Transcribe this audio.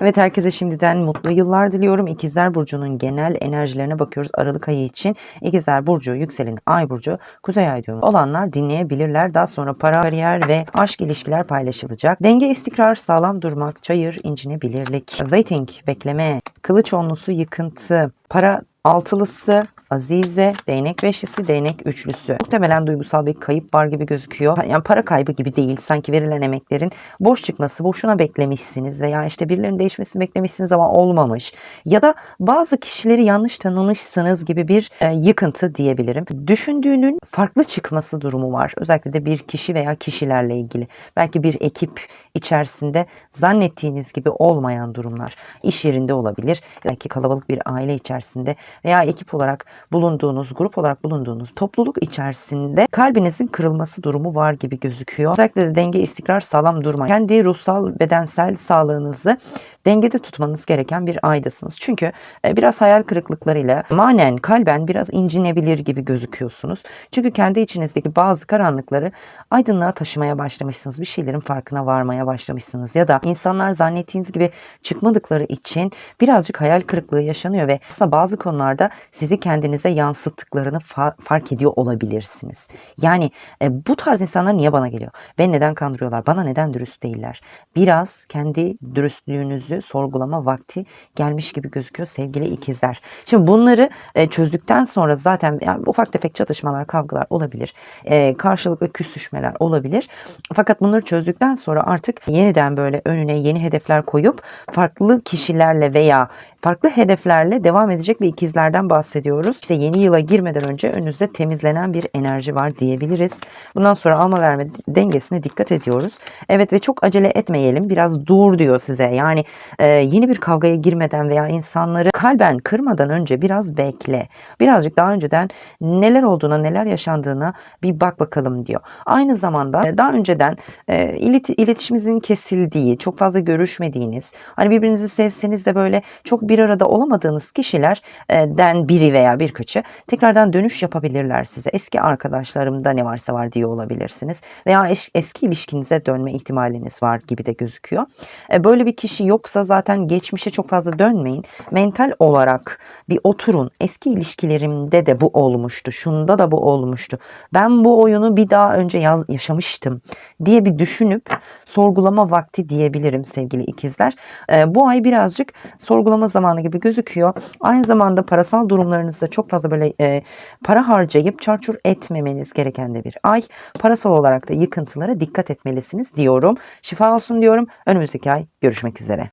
Evet herkese şimdiden mutlu yıllar diliyorum. İkizler Burcu'nun genel enerjilerine bakıyoruz Aralık ayı için. İkizler Burcu, yükselen Ay Burcu, Kuzey Ay düğümü olanlar dinleyebilirler. Daha sonra para, kariyer ve aşk ilişkiler paylaşılacak. Denge, istikrar, sağlam durmak, çayır, incinebilirlik, waiting, bekleme, kılıç onlusu, yıkıntı, para altılısı, Azize, değnek beşlisi, değnek üçlüsü. Muhtemelen duygusal bir kayıp var gibi gözüküyor. Yani para kaybı gibi değil. Sanki verilen emeklerin boş çıkması, boşuna beklemişsiniz veya işte birilerinin değişmesini beklemişsiniz ama olmamış. Ya da bazı kişileri yanlış tanımışsınız gibi bir e, yıkıntı diyebilirim. Düşündüğünün farklı çıkması durumu var. Özellikle de bir kişi veya kişilerle ilgili. Belki bir ekip içerisinde zannettiğiniz gibi olmayan durumlar. İş yerinde olabilir. Belki kalabalık bir aile içerisinde veya ekip olarak bulunduğunuz, grup olarak bulunduğunuz topluluk içerisinde kalbinizin kırılması durumu var gibi gözüküyor. Özellikle de denge, istikrar, sağlam durma. Kendi ruhsal, bedensel sağlığınızı dengede tutmanız gereken bir aydasınız. Çünkü e, biraz hayal kırıklıklarıyla manen, kalben biraz incinebilir gibi gözüküyorsunuz. Çünkü kendi içinizdeki bazı karanlıkları aydınlığa taşımaya başlamışsınız. Bir şeylerin farkına varmaya başlamışsınız. Ya da insanlar zannettiğiniz gibi çıkmadıkları için birazcık hayal kırıklığı yaşanıyor ve aslında bazı konularda sizi kendinize yansıttıklarını fa- fark ediyor olabilirsiniz. Yani e, bu tarz insanlar niye bana geliyor? Beni neden kandırıyorlar? Bana neden dürüst değiller? Biraz kendi dürüstlüğünüzü sorgulama vakti gelmiş gibi gözüküyor sevgili ikizler. Şimdi bunları e, çözdükten sonra zaten yani ufak tefek çatışmalar, kavgalar olabilir. E, karşılıklı küsüşmeler olabilir. Fakat bunları çözdükten sonra artık yeniden böyle önüne yeni hedefler koyup farklı kişilerle veya farklı hedeflerle devam edecek bir ikizlerden bahsediyoruz. İşte yeni yıla girmeden önce önünüzde temizlenen bir enerji var diyebiliriz. Bundan sonra alma verme dengesine dikkat ediyoruz. Evet ve çok acele etmeyelim. Biraz dur diyor size. Yani e, yeni bir kavgaya girmeden veya insanları kalben kırmadan önce biraz bekle. Birazcık daha önceden neler olduğuna, neler yaşandığına bir bak bakalım diyor. Aynı zamanda e, daha önceden e, ilet- iletişiminizin kesildiği, çok fazla görüşmediğiniz, hani birbirinizi sevseniz de böyle çok bir arada olamadığınız kişilerden biri veya birkaçı tekrardan dönüş yapabilirler size. Eski arkadaşlarımda ne varsa var diye olabilirsiniz. Veya eski ilişkinize dönme ihtimaliniz var gibi de gözüküyor. E, Böyle bir kişi yoksa zaten geçmişe çok fazla dönmeyin. Mental olarak bir oturun. Eski ilişkilerimde de bu olmuştu. Şunda da bu olmuştu. Ben bu oyunu bir daha önce yaz, yaşamıştım diye bir düşünüp sorgulama vakti diyebilirim sevgili ikizler. E, bu ay birazcık sorgulama zamanı gibi gözüküyor. Aynı zamanda parasal durumlarınızda çok fazla böyle e, para harcayıp çarçur etmemeniz gereken de bir ay. Parasal olarak da yıkıntılara dikkat etmelisiniz diyorum. Şifa olsun diyorum. Önümüzdeki ay görüşmek üzere.